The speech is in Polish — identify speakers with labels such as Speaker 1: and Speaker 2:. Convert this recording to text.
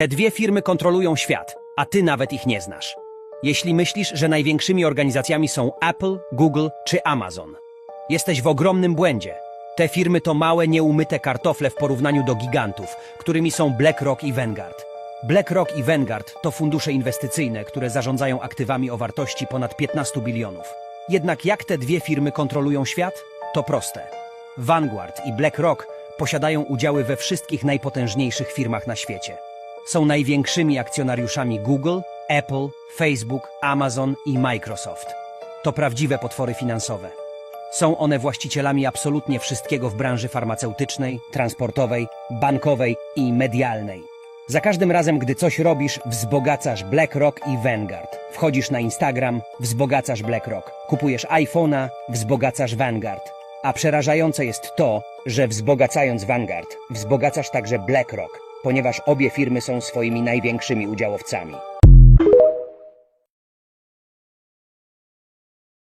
Speaker 1: Te dwie firmy kontrolują świat, a ty nawet ich nie znasz. Jeśli myślisz, że największymi organizacjami są Apple, Google czy Amazon, jesteś w ogromnym błędzie. Te firmy to małe, nieumyte kartofle w porównaniu do gigantów, którymi są BlackRock i Vanguard. BlackRock i Vanguard to fundusze inwestycyjne, które zarządzają aktywami o wartości ponad 15 bilionów. Jednak jak te dwie firmy kontrolują świat? To proste. Vanguard i BlackRock posiadają udziały we wszystkich najpotężniejszych firmach na świecie. Są największymi akcjonariuszami Google, Apple, Facebook, Amazon i Microsoft. To prawdziwe potwory finansowe. Są one właścicielami absolutnie wszystkiego w branży farmaceutycznej, transportowej, bankowej i medialnej. Za każdym razem, gdy coś robisz, wzbogacasz BlackRock i Vanguard. Wchodzisz na Instagram, wzbogacasz BlackRock. Kupujesz iPhone'a, wzbogacasz Vanguard. A przerażające jest to, że wzbogacając Vanguard, wzbogacasz także BlackRock, ponieważ obie firmy są swoimi największymi udziałowcami.